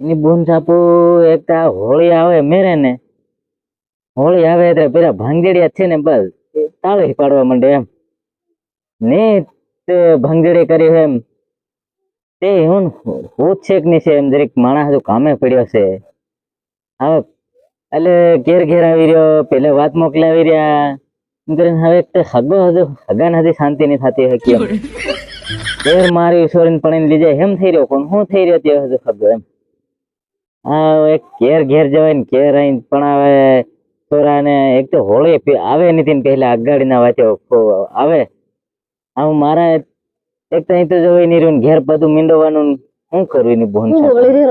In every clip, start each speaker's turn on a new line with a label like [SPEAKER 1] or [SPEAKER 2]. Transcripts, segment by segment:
[SPEAKER 1] એની બોન છાપુ એક તો હોળી આવે મેરે ને. હોળી આવે એટલે પેલા ભાંગેડિયા છે ને બસ તાળી પાડવા માંડે એમ. ને તે ભાંગેડી કરી એમ. તે હું હોત છે કે નહીં છે એમ જરીક માણસ હજુ કામે પડ્યો છે. હવે એટલે ઘેર ઘેર આવી રહ્યો પેલે વાત મોકલાવી રહ્યા. એમ કરીને હવે એક તો હગો હજુ હગાને હજી શાંતિ નહીં થતી હોય કેમ ઘેર મારી ઈશ્વરીને પણ લીધે એમ થઈ રહ્યો પણ હું થઈ રહ્યો તે હજુ હગો એમ. એક ઘેર ઘેર જવાય ને ઘેર આવીને પણ આવે છોરાને એક તો હોળી આવે નથી ને પહેલા અગાડીના વાંચે આવે. આમ મારા એક તો અહીં તો જોઈ નહીં રહ્યું ઘેર બધું મીંડવાનું શું કરવું એની બોન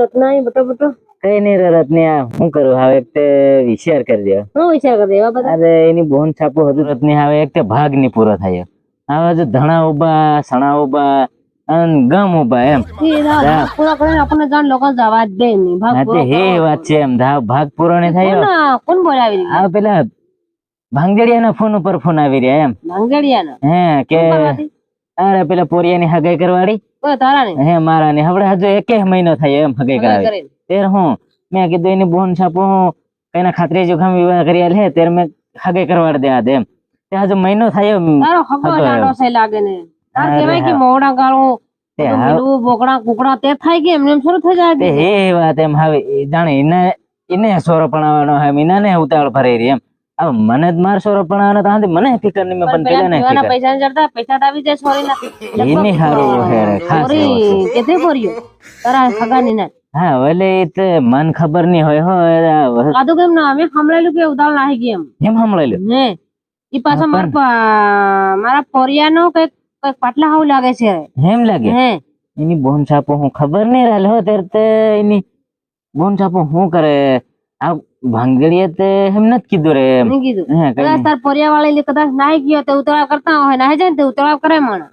[SPEAKER 2] રત્ના બટો બટો?
[SPEAKER 1] કઈ નહીં રરત ને શું કરું? હવે એક તે વિચાર કરી
[SPEAKER 2] દેવા વિચાર કરી દેવા
[SPEAKER 1] અરે એની બોન છાપો હજુ રતની હવે એક તે ભાગની પૂરો થાય. હવે જો ધણા ઊભા સણા ઊભા ગમ ઊભા એમ.
[SPEAKER 2] ભાગ પૂરા આપણને જાણ લોકો જવા દે નહીં ભાગ
[SPEAKER 1] હા તે
[SPEAKER 2] પૂરો
[SPEAKER 1] હે વાત છે એમ. ધા- ભાગ પૂરો નહીં થાય.
[SPEAKER 2] કોણ બોલાવી
[SPEAKER 1] આ પેલા ભાંગડિયાના ફોન ઉપર ફોન આવી રહ્યા એમ.
[SPEAKER 2] ભાંગડિયાના?
[SPEAKER 1] હે કે અરે પેલા પોરિયાની હગાઈ કરવાડી.
[SPEAKER 2] તારા
[SPEAKER 1] હે મારા ને હવે હજુ એક મહિનો થયો એમ હગાઈ કરાવી. તેર હું મેં કીધું એની બોન છાપો હું કઈના ખાતરી જોખમ વિવાહ કર્યા લે ત્યારે મેં હગાઈ કરવાડ દે આ દે એમ. તે હજુ મહિનો થયો
[SPEAKER 2] તારો હગો લાગે ને. તાર કહેવાય કે મોડા ગાળો બોકડા કુકડા તે થાય કે એમને એમ શરૂ થઈ જાય
[SPEAKER 1] હે વાત એમ હવે જાણે એને એને સોરો પણાવવાનો હે એને ને ઉતાવળ ભરાઈ રહી એમ. હવે મને જ માર સોરો પણાવવાનો તો મને ફિકર નહીં મેં
[SPEAKER 2] પણ
[SPEAKER 1] પેલા ને ફિકર.
[SPEAKER 2] પૈસા ને જડતા પૈસા આવી જાય સોરી ના
[SPEAKER 1] એની હારું હે રે,
[SPEAKER 2] સોરી કેતે કર્યો તારા હગાની ને
[SPEAKER 1] હા ભલે તે મન ખબર નહીં હોય હો
[SPEAKER 2] કાદુ કેમ ના અમે સાંભળેલું કે ઉતાળ નાહી ગઈ એમ.
[SPEAKER 1] એમ સાંભળેલું?
[SPEAKER 2] હે ઈ પાછા મારા મારા ફોરિયાનો કંઈક પાટલા હાવ લાગે છે.
[SPEAKER 1] એમ લાગે?
[SPEAKER 2] હે.
[SPEAKER 1] એની બોન છાપો હું ખબર નહીં રહેલ હો ત્યારે તે એની બોન છાપો હું કરે? આ ભાંગડીએ તે એમ નથી કીધું રે એમ.
[SPEAKER 2] કીધું.
[SPEAKER 1] હે
[SPEAKER 2] કદાચ તાર ફોરિયા વાળી કદાચ નાહી ગયો તે ઉતરાવ કરતા હોય નાહી જાય તે ઉતરાવ કરે માણસ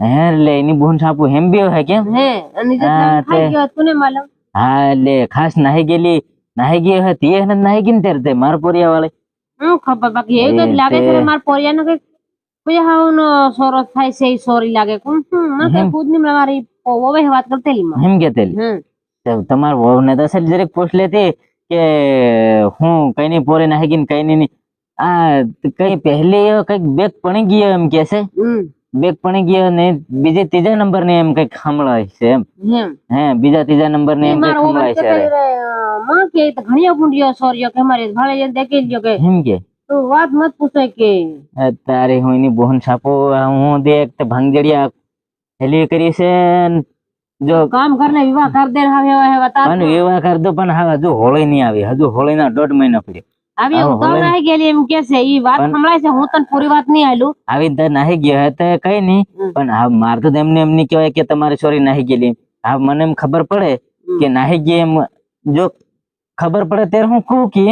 [SPEAKER 1] હે લે એની બોન છાપો એમ બી હોય કેમ?
[SPEAKER 2] હે અને જે ખાઈ ગયો તું ને માલમ?
[SPEAKER 1] હા લે ખાસ નાહી ગયેલી નાહી ગઈ હોય તે નાહી ગઈ ને ત્યારે તે માર પોરિયા વાળી
[SPEAKER 2] હું ખબર બાકી એ કંઈક લાગે છે માર ને કંઈક કોઈ હાવ નો સોરો થાય છે ઈ સોરી લાગે. કોણ હમ મને કઈ
[SPEAKER 1] હમ.
[SPEAKER 2] ખુદની મારી ઓવે વાત કરતેલી માં
[SPEAKER 1] એમ કેતેલી
[SPEAKER 2] હમ.
[SPEAKER 1] તો તમાર વહુ ને તો અસલ જરીક પૂછ લેતી કે હું કઈ ની પોરે નાહી ગઈ ને કઈ ની આ કઈ પહેલી કંઈક બેગ પણી ગયો એમ કે છે? બેગ પણી ગયો ને બીજે ત્રીજા નંબર ને એમ કંઈક સાંભળાય છે એમ. હે બીજા ત્રીજા નંબર ને એમ કંઈક સંભળાય છે
[SPEAKER 2] માં કે ઘણી અપુંડિયો સોર્યો કે મારે ભાળે દેખી લ્યો કે.
[SPEAKER 1] એમ કે.
[SPEAKER 2] તું વાત મત પૂછે કે.
[SPEAKER 1] આ હું એની બોહન છાપો હું દેખ તે ભાંગજડિયા હેલી કરી છે જો
[SPEAKER 2] કામ કરને વિવાહ કર દે હવે હવે હવે
[SPEAKER 1] પણ વિવાહ કર દો પણ હવે હજુ હોળી નહીં આવી હજુ હોળી ના દોઢ મહિના પડ્યો.
[SPEAKER 2] આવી
[SPEAKER 1] આવો,
[SPEAKER 2] ઉતાવળ
[SPEAKER 1] હવે-
[SPEAKER 2] ગયેલી એમ કે છે ઈ વાત સંભળાય છે હું તને પૂરી વાત નહીં આલું
[SPEAKER 1] આવી તો નાહી ગયો હે તો કઈ નહીં પણ હા માર તો એમને એમ નહીં કહેવાય કે તમારી છોરી નાહી ગયેલી હા મને એમ ખબર પડે કે નાહી ગઈ એમ. જો ખબર પડે ત્યારે હું કહું કે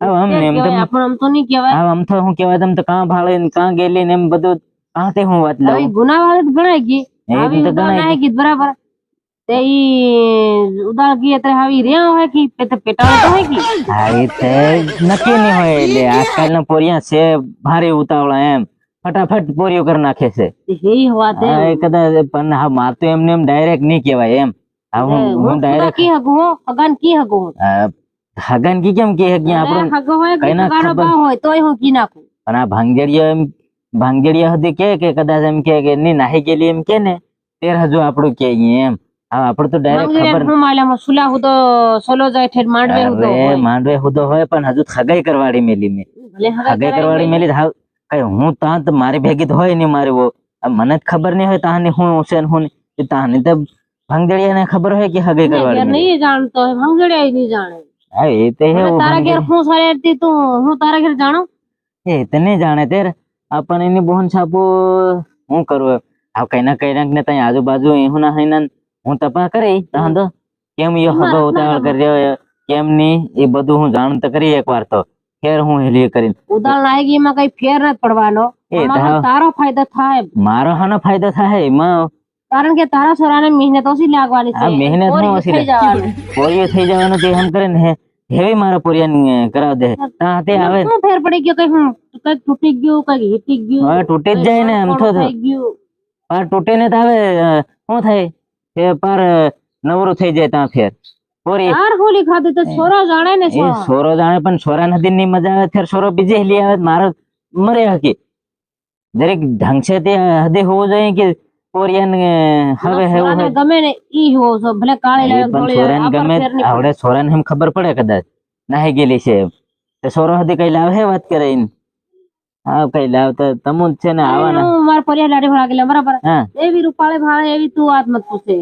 [SPEAKER 1] અમને એમ તો
[SPEAKER 2] આપણે આમ તો નહીં કહેવાય
[SPEAKER 1] આમ તો હું કહેવાય તમ તો કાં ભાળે ને કાં ગયેલી ને એમ બધું કાં તે હું વાત
[SPEAKER 2] આવી
[SPEAKER 1] લઉં.
[SPEAKER 2] ગુનાવાળી જ ગણાય ગઈ. આવી
[SPEAKER 1] તો ગણાય
[SPEAKER 2] ગઈ બરાબર. તે ઈ ઉદાળ ગઈ એટલે આવી રહ્યા હોય કે પેટ પેટાળો તો હોય કે?
[SPEAKER 1] એ તે નક્કી નહીં હોય એટલે આજકાલના પોરિયા છે ભારે ઉતાવળા એમ. ફટાફટ પોરિયો કરી નાખે છે.
[SPEAKER 2] એ વાત.
[SPEAKER 1] કદાચ પણ હા માર તો એમને એમ ડાયરેક્ટ નહીં કહેવાય એમ. હું ડાયરેક્ટ
[SPEAKER 2] કી હગું હો? કી હગું.
[SPEAKER 1] હગન કી કેમ કે હગી આપણો
[SPEAKER 2] હગો હોય કે
[SPEAKER 1] ખબર-
[SPEAKER 2] હોય તોય હું કી નાખું
[SPEAKER 1] પણ આ ભાંગેડિયા એમ ભાંગેડિયા હદે કે કે કદાચ એમ કે કે ની નાહી ગેલી એમ કે ને તેર હજુ આપણું કે એમ. હા આપણું તો ડાયરેક્ટ ખબર
[SPEAKER 2] હું માલ્યામાં સુલા હુદો સોલો જાય ઠેર માંડવે હુદો હોય.
[SPEAKER 1] માંડવે હુદો હોય પણ હજુ ખગાઈ કરવાડી મેલી મે.
[SPEAKER 2] ખગાઈ
[SPEAKER 1] કરવાડી
[SPEAKER 2] મેલી.
[SPEAKER 1] હા હાવ કઈ હું તા તો મારી ભેગી તો હોય ને મારે વો મને ખબર નહીં હોય તાને હું છે હું તાને તો તાની તો ભાંગેડિયાને ખબર હોય કે હગાઈ કરવાડી.
[SPEAKER 2] નહીં જાણતો હોય ભાંગેડિયા નહીં જાણે.
[SPEAKER 1] હા એ તો
[SPEAKER 2] હવે તારા ઘેર હું સારી હતી તું? હું તારા ઘેર જાણો?
[SPEAKER 1] એ તને જાણે તેર આપણ એની બોહન છાપો હું કરું આ કઈ ના કઈ ને તઈ આજુબાજુ હું ના હૈના હું તપા કરી તાન તો કેમ યો હગો
[SPEAKER 2] ઉતાળ
[SPEAKER 1] ઉતાવળ કરી રહ્યો કેમ ની? એ બધું હું જાણ તો કરી એકવાર તો. ફેર હું હેલી કરી.
[SPEAKER 2] ઉદાળ એમાં કઈ ફેર ન પડવાનો.
[SPEAKER 1] એ તારો
[SPEAKER 2] ફાયદો થાય
[SPEAKER 1] મારો હાનો ફાયદો થાય એમાં.
[SPEAKER 2] કારણ કે તારા છોરાને મહેનત ઓછી લાગવાની છે.
[SPEAKER 1] મહેનત ઓછી. પોરિયો થઈ જવાનું તે હમ કરે ને હેવી મારા પોરિયા કરાવ દે. તાં આવે.
[SPEAKER 2] શું ફેર પડી ગયો? કઈ હું કઈ તૂટી ગયું કઈ હીટી ગયું
[SPEAKER 1] હવે તૂટી જ જાય ને એમ તો
[SPEAKER 2] થઈ ગયું?
[SPEAKER 1] પાર તૂટે ને તો અ, શું થાય? કે પાર નવરો થઈ જાય ત્યાં ફેર. પોરી.
[SPEAKER 2] યાર હોલી ખાધી તો છોરો જાણે ને
[SPEAKER 1] એ
[SPEAKER 2] છો
[SPEAKER 1] સોરો જાણે પણ સોરા નદી ની મજા આવે ફેર સોરો બીજે લઈ આવે મારો મરે હકી. દરેક ઢંગ છે તે હદે હોવો જોઈએ કે પોરિયાને હવે હેવું
[SPEAKER 2] છોરાને
[SPEAKER 1] હોય.
[SPEAKER 2] ગમે ને ઈ હોવો છો ભલે કાળી લાગે
[SPEAKER 1] પણ સોરાને
[SPEAKER 2] લાગે,
[SPEAKER 1] ગમે આવડે સોરાને એમ ખબર પડે કદાચ. નાહી ગયેલી છે. તો સોરો હદી કઈ લાવે વાત કરે ઇન હા કઈ લાવ તો તમું જ છે ને આવાના.
[SPEAKER 2] હું માર પરિયા લાડી ભાગેલા બરાબર.
[SPEAKER 1] હા.
[SPEAKER 2] એવી રૂપાળે ભાળે એવી તું વાત મત પૂછે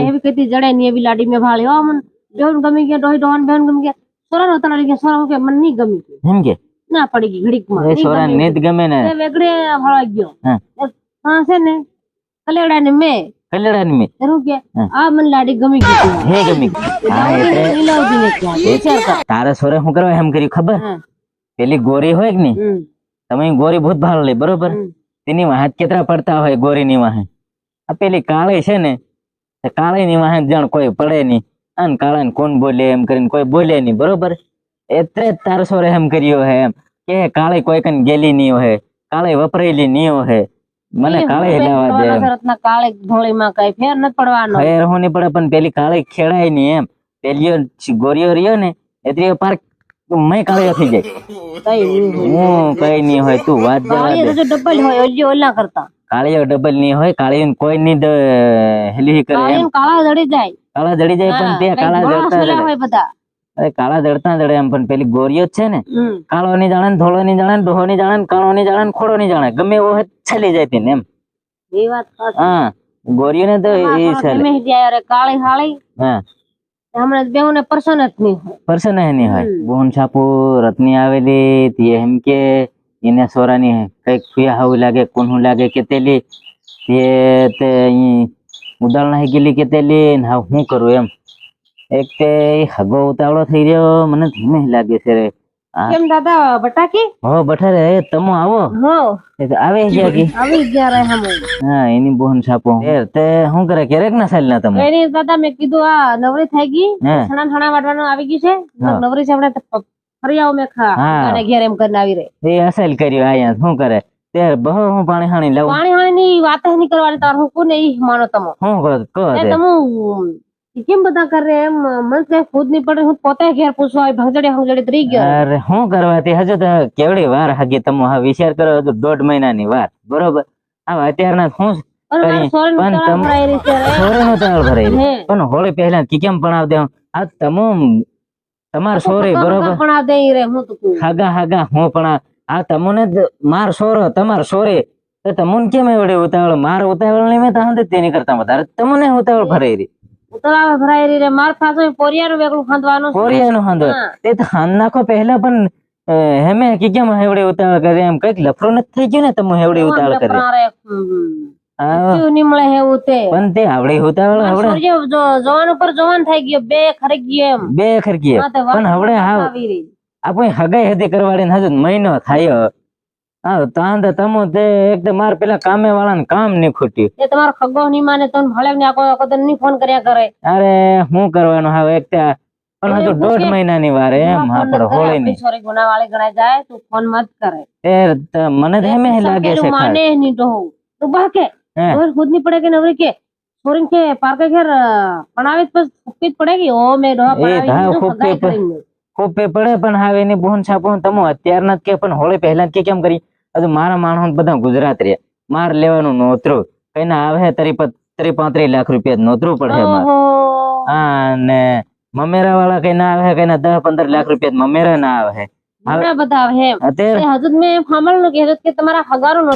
[SPEAKER 2] એવી કીધી જડે ની એવી લાડી મે ભાળે. હો મન બેન ગમી ગયા ડોહી ડોન બેન ગમી ગયા. સોરા નતા તણાડી ગયા. સોરા કે મનની ગમી
[SPEAKER 1] એમ કે?
[SPEAKER 2] ના પડી ગઈ
[SPEAKER 1] ઘડીકમાં સોરા નીત ગમે ને.
[SPEAKER 2] વેગડે ભાળા ગયો.
[SPEAKER 1] હા.
[SPEAKER 2] હા છે ને? કલેડા મે
[SPEAKER 1] કલેડાને મે.
[SPEAKER 2] એનું કે. આ મને લાડી ગમી ગઈ.
[SPEAKER 1] હે ગમી તારે સોરે શું કરવા એમ કર્યું ખબર. પેલી ગોરી હોય કે નહીં. તમે ગોરી બહુ ભાળ લે બરોબર. તેની વાહે કેતરા પડતા હોય ગોરી ની વાહે આ પેલી કાળી છે ને કાળી ની વાહે જણ કોઈ પડે નહીં અને કાળા કોણ બોલે એમ કરીને કોઈ બોલે નહીં બરોબર એટલે તારસો તાર એમ કર્યો હે એમ કે કાળી કોઈ કન ગેલી નહીં હોય કાળી વપરાયેલી નહીં હોય મને કાળે કાળી દે
[SPEAKER 2] પેલા કાળે ધોળીમાં કઈ ફેર નથી પડવાનો.
[SPEAKER 1] ફેર હું નહીં પડે પણ પેલી કાળે ખેડાય નહીં એમ. પેલીઓ ગોરીઓ રહ્યો ને એટલે પાર મેં કાળે થઈ જાય. હું કઈ નહીં હોય તું વાત જવા દે.
[SPEAKER 2] ડબલ હોય ઓલી ઓલા કરતા.
[SPEAKER 1] કાળીઓ ડબલ નહીં હોય કાળીઓ કોઈ નહીં હેલી કરે
[SPEAKER 2] કાળી જડી જાય.
[SPEAKER 1] કાળા જડી જાય પણ તે કાળા જડતા
[SPEAKER 2] હોય બધા.
[SPEAKER 1] અરે કાળા જડતા જડે એમ પણ પેલી ગોરીઓ છે ને કાળો ની જાણે ને ધોળો ની જાણે ને ડોહો ની જાણે કાળો ની જાણે ને ખોડો ની જાણે ગમે એવો છેલી જાય તેને એમ.
[SPEAKER 2] એ વાત
[SPEAKER 1] હા ગોરીઓ ને તો એ છલે
[SPEAKER 2] કાળી હાળી.
[SPEAKER 1] હા.
[SPEAKER 2] હમણાં બેઉ ને પર્સન જ નહીં હોય.
[SPEAKER 1] પર્સન એની હોય. બોન છાપુ રત્ની આવેલી તે એમ કે એને સોરાની કંઈક હાવું લાગે કોનું લાગે કે તેલી તે કે તેલી ને હા શું કરું એમ. એક તે હગો ઉતાવળો થઈ રહ્યો. મને ધીમે લાગે છે રે.
[SPEAKER 2] કેમ દાદા બટાકી?
[SPEAKER 1] હો બઠારે રે તમો આવો.
[SPEAKER 2] હો.
[SPEAKER 1] આવે છે કે
[SPEAKER 2] આવી ગયા રે હમ
[SPEAKER 1] હા એની બોન છાપો. એ તે શું કરે? ક્યારેક ના સાલ ના તમે
[SPEAKER 2] એની દાદા મેં કીધું આ નવરી થઈ ગઈ. છણા છણા વાટવાનું આવી ગયું છે. નવરી છે આપણે ફરી આવો મેં ખા અને ઘેર એમ કરીને આવી રે.
[SPEAKER 1] એ અસલ કર્યો આયા શું કરે? તે બહુ હું પાણી હાણી લઉં
[SPEAKER 2] પાણી હાણી ની વાત નહીં કરવાની તાર હું કોને ઈ માનો તમો?
[SPEAKER 1] હું કહો કહો
[SPEAKER 2] તમો કેમ બધા કરે એમ? મને કઈ ખુદ નહીં પડે. હું પોતે ઘેર પૂછવા ભંગજડી ભંગજડી ત્રી ગયો.
[SPEAKER 1] અરે શું તે હજુ તો કેવડી વાર હગી તમે હા વિચાર કરો તો દોઢ મહિનાની વાર બરોબર? આ અત્યારના શું
[SPEAKER 2] પણ
[SPEAKER 1] હોળી પહેલા કી કેમ પણાવ દે? આ તમો તમાર સોરે બરોબર?
[SPEAKER 2] પણ આ દઈ રે હું તો
[SPEAKER 1] હાગા હાગા હું પણ આ- તમને માર સોરો તમાર સોરે. તો તમને કેમ એવડે ઉતાવળ? માર ઉતાવળ નહીં મેં તો તેની કરતા વધારે. તમને ઉતાવળ ભરાઈ રહી
[SPEAKER 2] તળાવ ભરાઈ રહી રે માર ખાસો પોરિયાનું વેગળું ખાંદવાનું
[SPEAKER 1] હાંધો
[SPEAKER 2] હા.
[SPEAKER 1] તે તો હાન નાખો પહેલા પણ હેમે કી કેમ હેવડે ઉતાવળ કરે એમ કંઈક લફરો નથી થઈ ગયો ને તમે હેવડે ઉતાવળ કરે
[SPEAKER 2] લફરા રે. હમ.
[SPEAKER 1] હા.
[SPEAKER 2] જીવ નહીં મળે એવું તે.
[SPEAKER 1] પણ તે આવડે ઉતાવળ
[SPEAKER 2] જો- જવાન ઉપર જવાન થઈ ગયો બે ખરગી એમ.
[SPEAKER 1] બે
[SPEAKER 2] હા, વાત
[SPEAKER 1] પણ હવડે હાવ આપણે હગાઈ હતી કરવાડી હજુ મહિનો થાયો હા તાન તો તમો તે એક તો માર પેલા કામે વાળા કામ નહીં ખૂટ્યું
[SPEAKER 2] એ તમારો ખગો નહીં માને તો ભલે ને આખો આખો તો નહીં ફોન કર્યા કરે
[SPEAKER 1] અરે શું કરવાનું હવે એક તો પણ હજુ
[SPEAKER 2] એ
[SPEAKER 1] દોઢ
[SPEAKER 2] મૂકે.
[SPEAKER 1] મહિનાની વાર એમ
[SPEAKER 2] ફોન
[SPEAKER 1] આપડે
[SPEAKER 2] નથી કરે,
[SPEAKER 1] હોળી
[SPEAKER 2] આપણી
[SPEAKER 1] ની
[SPEAKER 2] છોરી ગુનાવાળી ગણાય જાય તું ફોન મત કરે
[SPEAKER 1] તે તો મને તો એમ લાગે છે
[SPEAKER 2] સંકેલું માને
[SPEAKER 1] ખાસ.
[SPEAKER 2] નહીં તો હું. તું બા કે
[SPEAKER 1] હે.
[SPEAKER 2] ખબર ખુદ નહીં પડે કે નવરી કે છોરીને કે પાર્કે ઘેર અ, ભણાવી તો ફૂંકી જ પડે કે ઓ મેં ડોહા
[SPEAKER 1] એ
[SPEAKER 2] ભણાવી
[SPEAKER 1] હા,
[SPEAKER 2] દીધું,
[SPEAKER 1] ફૂંકી
[SPEAKER 2] સગાઈ
[SPEAKER 1] પડે.
[SPEAKER 2] કરીને.
[SPEAKER 1] ખોપે પડે પણ હવે એની બોન છાપો તમો અત્યારના જ કે પણ હોળી પહેલા જ કે કેમ કરી હજુ મારા માણસો બધા ગુજરાત રે માર લેવાનું નોતરું. કઈ ના આવે તરી ત્રી પાંત્રીસ લાખ રૂપિયા નોતરું પડે હા ને મમેરા વાળા કઈ ના આવે કઈ ના દસ પંદર લાખ રૂપિયા મમેરા ના આવે.
[SPEAKER 2] ઘણા બધા મેં સાંભળેલું કે કે તમારા હગારો એમ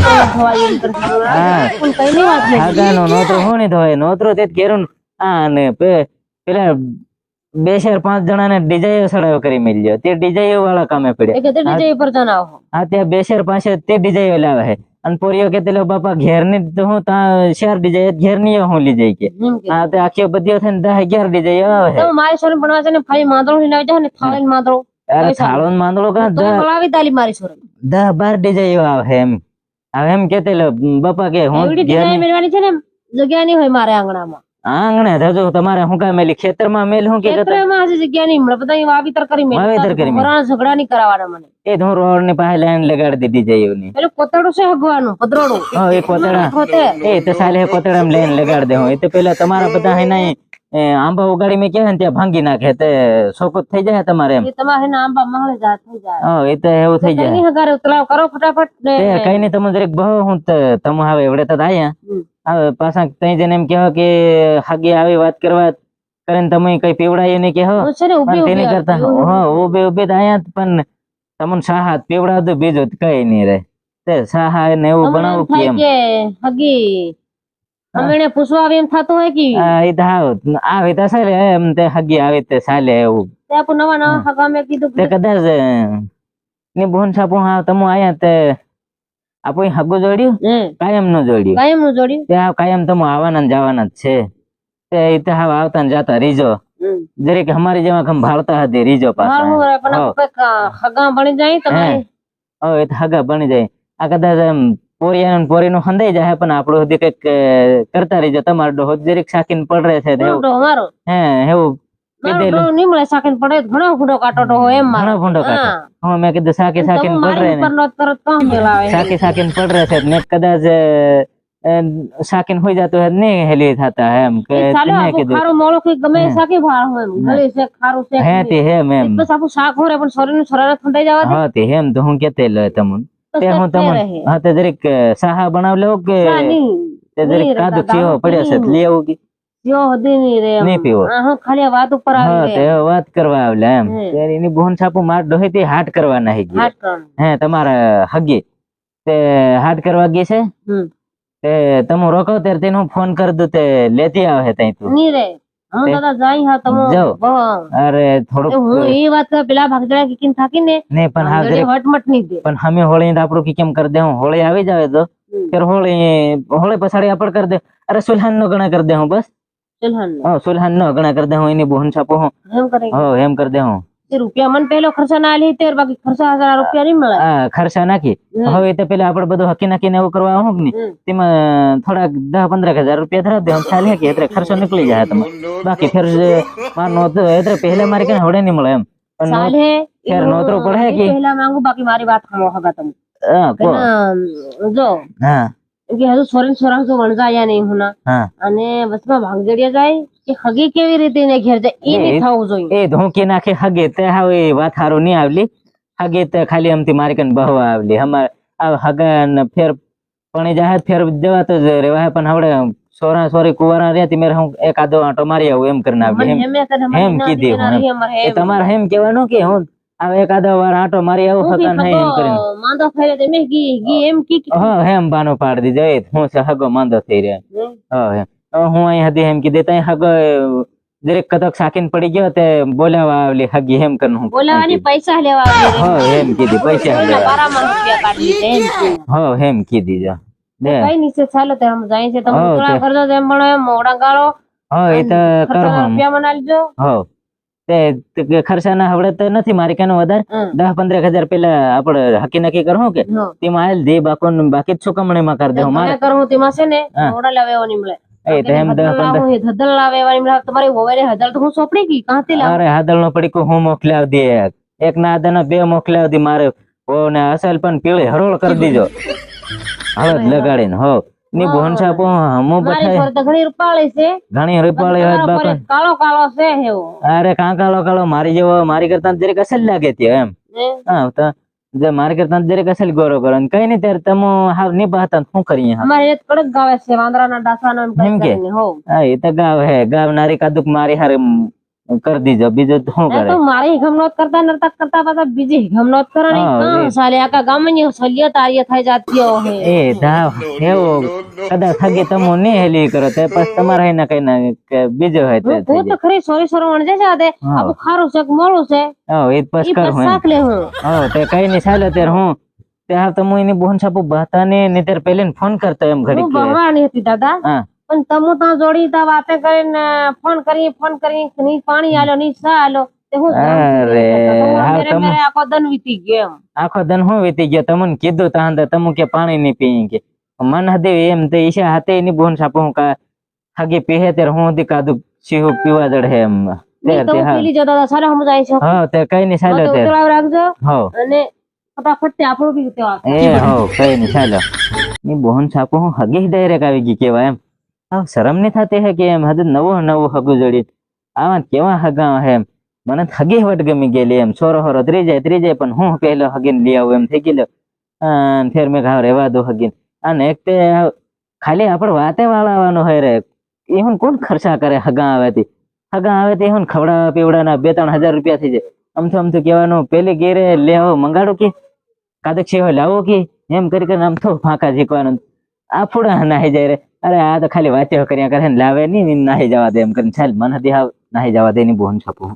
[SPEAKER 1] હા.
[SPEAKER 2] પણ કઈ નહીં વાત નહીં.
[SPEAKER 1] નોતરો હું નહીં થવાય નોતરો તે કેરું ને. ને પેલા બે ચાર પાંચ જણાને ડીજાઈઓ સડાવ કરી મળ્યો તે ડીજાઈઓ વાળા કામે પડ્યા. હા ત્યાં બે ચાર પાસે તે ડીજાઈઓ લાવે છે અને પોરીઓ કે તેલો બાપા ઘેરની તો હું ત્યાં ચાર ડીજાઈ ઘેરની હું લઈ જઈ કે. હા તે આખી બધી થઈને દસ અગિયાર ડીજાઈઓ આવે છે
[SPEAKER 2] મારી છોરીને ભણવા છે ને ફરી માંદડો લઈને આવી જાઓ ને થાળીને માંદડો.
[SPEAKER 1] અરે. થાળો ને માંદડો કાં દસ
[SPEAKER 2] તાલી મારી છોરીને.
[SPEAKER 1] દસ બાર ડીજાઈઓ આવે એમ હવે એમ કે તેલો બાપા કે હું ઘેર
[SPEAKER 2] મેળવાની છે ને જગ્યા નહીં હોય મારે આંગણામાં
[SPEAKER 1] આંગણે થજો તમારે હું કામ મેલી ખેતરમાં મેલ હું કે
[SPEAKER 2] ખેતરમાં જગ્યા નહીં મળે. બધા વાવીતર કરી મેલે.
[SPEAKER 1] વાવેતર કરી
[SPEAKER 2] ઝઘડા નહીં કરાવવાના મને.
[SPEAKER 1] એ જ રોડની પાસે લાઈન લગાડી દીધી જઈ ની
[SPEAKER 2] પેલું કોતરડું છે હગવાનું? પતરોડું
[SPEAKER 1] હા એ
[SPEAKER 2] કોતડા
[SPEAKER 1] એ તો સાલે કોતરા લાઈન લગાડી દે હું એ તો પેલા તમારા બધા હે નહીં આંબા ઉગાડી મેં કહે ત્યાં ભાંગી નાખે? તે સોકત થઈ જાય તમારે એમ?
[SPEAKER 2] એ તમારે એના આંબા મહળે જા થઈ જાય.
[SPEAKER 1] હા એ તો એવું થઈ જાય.
[SPEAKER 2] કઈ હગારે ઉતલાવ કરો ફટાફટ ને
[SPEAKER 1] તે કઈ નહીં તમે જરીક બહુ હું તો તમે હવે એવડે તો આયા હવે પાછા તઈ જને એમ કહેવા કે હાગે આવી વાત કરવા કરીને તમે કઈ પીવડાય નહીં
[SPEAKER 2] હું ને
[SPEAKER 1] પણ
[SPEAKER 2] ઊભી
[SPEAKER 1] તેની કરતા. હા ઉભે ઉભે તો આયા પણ તમને સાહા પીવડાવ તો બીજો કઈ નહીં રે. તે સાહા ને એવું બનાવું કે
[SPEAKER 2] કે હગી અમને પૂછવા આવે એમ થતું હોય કે?
[SPEAKER 1] આ તો હાવ. તો સાલે એમ તે હગી આવી તે સાલે એવું.
[SPEAKER 2] તે આપણે નવા નવા હગા મે કીધું
[SPEAKER 1] તે કદાચ ને બોન છાપો હા તમો આયા તે આપો હગો જોડ્યું? કાયમનું જોડ્યું.
[SPEAKER 2] કાયમનું જોડ્યું?
[SPEAKER 1] તે કાયમ તમો આવવાના ને જવાના જ છે. તે ઈ તો હાવ આવતા ને જાતા રીજો. જરીક અમારી જેવા ખમ ભાળતા હતી રીજો
[SPEAKER 2] મારું
[SPEAKER 1] પાછા
[SPEAKER 2] પણ
[SPEAKER 1] હા.
[SPEAKER 2] કોઈક હગા બની જાય તમારી
[SPEAKER 1] હવે એ તો હગા બની જાય આ કદાચ એમ પોરિયા પોરી નું હંદાઈ જાય પણ આપણું સુધી કંઈક અ, કરતા રહીજો તમારો ડોહો જરીક શાકીન પડ રહે છે તો
[SPEAKER 2] મારો
[SPEAKER 1] એવું
[SPEAKER 2] ડોહો મારો
[SPEAKER 1] હે એવું
[SPEAKER 2] મારો સાકીને પડે તો ઘણો ફૂટો કાટો ડોહો એમ મારો
[SPEAKER 1] ઘણો ભૂંડો કાઢે
[SPEAKER 2] હા.
[SPEAKER 1] હું ને
[SPEAKER 2] ઉપર
[SPEAKER 1] થાતા હે હોઈ જતું હેલી એમ કે
[SPEAKER 2] આપણું
[SPEAKER 1] કીધું
[SPEAKER 2] ખારું મોળું કઈ ગમે સાકે
[SPEAKER 1] હે.
[SPEAKER 2] ભાર હે એમ. સે ખારો સે
[SPEAKER 1] હે તે હેમ એમ
[SPEAKER 2] બસ આપણું શાક હોરે પણ શરીરનું શરીર ઠંડાઈ જવા દે
[SPEAKER 1] હા તે હેમ તો હું કેતે લે તમન
[SPEAKER 2] તે
[SPEAKER 1] હું તમન હા તે જરીક સાહા બનાવ લેવો કે તે જરીક કાદુ ચીવો પડ્યો છે. આવું કે
[SPEAKER 2] જો હદી ની રે.
[SPEAKER 1] નહીં પીવો.
[SPEAKER 2] હા, હા, ખાલી વાત ઉપર
[SPEAKER 1] હા તે વાત કરવા આવલે એમ એની બોન સાપુ માર ડોહી તે હાટ કરવા નહીં ગઈ. હે તમારા હગી તે હાટ કરવા ગઈ છે
[SPEAKER 2] હમ.
[SPEAKER 1] તે તમે રોકો તેર તેને હું ફોન કરી દઉં તે લેતી આવે તઈ તું.
[SPEAKER 2] ની રે. હું દાદા જાય હા તમે. બહુ.
[SPEAKER 1] અરે થોડું
[SPEAKER 2] હું એ વાત પેલા ભાગદડા કીકીને થાકી ને
[SPEAKER 1] ને પણ હા
[SPEAKER 2] વટમટ નહીં દે.
[SPEAKER 1] પણ હમે હોળી ને આપણું કી કેમ કરી દે હું હોળી આવી જાવે તો. ત્યારે હોળી હોળી પછાડી આપડ કરી દે. અરે સુલહાન નો ગણા કરી દે હું બસ.
[SPEAKER 2] સુલહાન
[SPEAKER 1] હા સુલહાન નો ગણા કરી દે હું એની બોન છાપો હું.
[SPEAKER 2] એમ કરે
[SPEAKER 1] હો એમ કરી દે હું.
[SPEAKER 2] રૂપિયા મને પેલો ખર્ચો ના લી તેર બાકી ખર્ચા હજાર રૂપિયા નહીં મળે.
[SPEAKER 1] આ ખર્ચા નાખી. હવે તો પેલા આપડે બધું હકી નાખીને એવું કરવા નહીં?
[SPEAKER 2] હમ.
[SPEAKER 1] તેમાં થોડાક દસ પંદર હજાર રૂપિયા ધરાવ દે ખ્યાલ હે કે એટલે ખર્ચો નીકળી જાય તમે બાકી ફેર માર નહોતું એટલે પહેલા મારે કઈ હોડે નહીં મળે એમ.
[SPEAKER 2] સાલે
[SPEAKER 1] ફેર નોતરું પડે કે?
[SPEAKER 2] પહેલા માંગુ બાકી મારી વાત સાંભળો હગા તમે.
[SPEAKER 1] હા.
[SPEAKER 2] ના, જો
[SPEAKER 1] હા.
[SPEAKER 2] કે હજુ સોરેન સોરા તો વણજાયા નહીં હુના
[SPEAKER 1] હા.
[SPEAKER 2] અને વચમાં ભાંગજડિયા જાય કે હગી કેવી રીતે એને ઘેર જાય એ
[SPEAKER 1] એ-
[SPEAKER 2] નહીં થવું જોઈએ
[SPEAKER 1] એ ધોકી નાખે હગે તે હવે એ વાત હારો નહીં આવલી હગે તે ખાલી આમથી મારી કન બહવા આવલી અમાર આ હગા ફેર પણી જાય ફેર જવા તો જ રેવાય પણ હવડે સોરા સોરી કુવારા રહ્યા મેરે હું એક આદો આટો મારી આવું એમ કરીને
[SPEAKER 2] આવી
[SPEAKER 1] એમ કીધી હું એ. તમારે એમ કહેવાનું કે હું આ એક આદો વાર આંટો મારી આવું
[SPEAKER 2] હગન
[SPEAKER 1] હગા નહીં એમ કરીને
[SPEAKER 2] માંદો થઈ રહ્યો તો મેં ગી ગી એમ કી.
[SPEAKER 1] હા હેમ બાનો પાડી દીધો એ હું હગો માંદો થઈ રહ્યો. હા. હવે હું અહીં હતી એમ કીધે ત્યાં હગ દરેક કદક સાકીન પડી ગયો તે બોલાવા આવલી હગી એમ કરીને હું
[SPEAKER 2] બોલાવાની પૈસા લેવા આવી
[SPEAKER 1] હા એમ કીધી પૈસા લેવા.
[SPEAKER 2] બારામાં રૂપિયા કાઢી એમ
[SPEAKER 1] હા એમ કીધી જો દે
[SPEAKER 2] કઈ નીચે ચાલો તે આમ જાય છે તમે થોડા કરજો એમ પણ એમ મોડા ગાળો.
[SPEAKER 1] હા એ તો કરો
[SPEAKER 2] રૂપિયા મના લેજો
[SPEAKER 1] હો તે તે કે હવડે તો નથી મારે કાનો વધારે? દસ પંદર હજાર પેલા આપડે હકી નક્કી કરવું કે. તેમાં આયેલ દે બાકો બાકી જ ચુકવણીમાં કરી દે મારે
[SPEAKER 2] મને કરું તેમાં છે ને મોડા લાવે નહીં મળે.
[SPEAKER 1] એ તો એમ દસ પંદર
[SPEAKER 2] લાવું લાવે એવા નહીં હોવે હદલ તો હું સોંપડી ગઈ? કાંથી લાવ?
[SPEAKER 1] અરે નો પડીકું હું મોકલાવ દે. એક ના આદાના બે મોકલાવ દે મારે. અસલ પણ પીળે હરોળ કરી દીજો. હળદ લગાડીને હો. ની બોન છાપો હમો
[SPEAKER 2] મારી
[SPEAKER 1] બઠાય
[SPEAKER 2] ઘણી રૂપાળી છે.
[SPEAKER 1] ઘણી રૂપાળી હોય
[SPEAKER 2] તમારા પર
[SPEAKER 1] બાપા
[SPEAKER 2] કાળો કાળો છે એવો.
[SPEAKER 1] અરે કાંકાળો કાળો મારી જેવો મારી કરતા જરીક અસલ લાગે તે એમ.
[SPEAKER 2] હા
[SPEAKER 1] તો જે મારી કરતા જરીક અસલ ગોરો કરો કઈ નહીં ત્યારે તમે હાવ નિભાતા શું કરીએ
[SPEAKER 2] અમારે એક કડક ગાવે છે વાંદરાના ડાસાનો એમ
[SPEAKER 1] કે?
[SPEAKER 2] હા,
[SPEAKER 1] એ તો ગાવ હે ગાવ નારી કાદુક મારી હારે કરી દીજો બીજું શું કરે?
[SPEAKER 2] મારી હિગમનોત કરતા નરતા કરતા પાછા બીજી હિગમનોત કરવાની
[SPEAKER 1] હા,
[SPEAKER 2] કાં
[SPEAKER 1] એ-
[SPEAKER 2] સાલે આખા ગામની સલિયત તારીય થઈ જાતી હે.
[SPEAKER 1] એ ધા એવું કદા થગે તમો ને હેલી કરો. તે પછી હે ના કઈ ના કે બીજો હોય તે
[SPEAKER 2] હું હું તો ખરી સોરી સોરી વણજે છે તે.
[SPEAKER 1] હા.
[SPEAKER 2] આખું ખારું છે કે મોળું છે.
[SPEAKER 1] હા એ જ પછી કરું
[SPEAKER 2] શાક લે હું.
[SPEAKER 1] હા તે કઈ ની સાલે તેર હું તે હા તો હું એની બોન છાપુ બહાતા ને ત્યારે પેલી ફોન કરતો એમ ઘડી
[SPEAKER 2] કે બહરાણી હતી દાદા.
[SPEAKER 1] હા.
[SPEAKER 2] પણ તમુ ત્યાં જોડી તા વાતે કરીને ફોન કરી ફોન કરી ની પાણી આલો ની સા આલો તે આખો દન વીતી ગયો
[SPEAKER 1] આખો દન હું વીતી ગયો? તમને કીધું તાં અંદર તમે કે પાણી નહીં પી કે મન હદે એમ તે ઈશા હાથે એની બોન સાપો હું કા હાગે પીહે ત્યારે હું હદી કાદુ સિંહુ પીવા જડે એમ.
[SPEAKER 2] તો
[SPEAKER 1] તે
[SPEAKER 2] પીલી જતો સારા સમજાય છે.
[SPEAKER 1] હા તે કઈ નહીં ચાલે
[SPEAKER 2] તે રાખજો.
[SPEAKER 1] હો.
[SPEAKER 2] અને ફટાફટ તે આપણું બી
[SPEAKER 1] એ હો કઈ નહીં ચાલો ની બોહન સાપો હું હગે ડાયરેક્ટ આવી ગઈ કેવા એમ. આ શરમ નહીં થતી હે કે એમ? હદ નવો નવો હગું જોડી આવા કેવા હગા હે મને હગી વટ ગમી ગયેલી એમ. સોરો હોરો ત્રી જાય પણ હું પહેલો હગીન લઈ આવું એમ થઈ ગયેલો. ફેર મેં ઘાવ રેવા દો હગીન. અને એક તે ખાલી આપણે વાતે વાળાવાનું હોય રે. એ હું કોણ ખર્ચા કરે હગા આવેથી? હગા આવે તે હું ખવડાવવા પીવડાના બે ત્રણ હજાર રૂપિયા થઈ જાય. અમથું અમથું કહેવાનું, પેલી લે આવો, મંગાડો કે? કાદક છે લાવો કે? એમ કરી કરીને આમ તો ફાંકા ઝીકવાનું. આ ફૂડા નાહી જાય રે. અરે આ તો ખાલી વાંચ્યો કર્યા કરે ને લાવે નહીં, નાહી જવા દે એમ કરીને ચાલ મને હાવ નાહી જવા દે ની બોન છપું.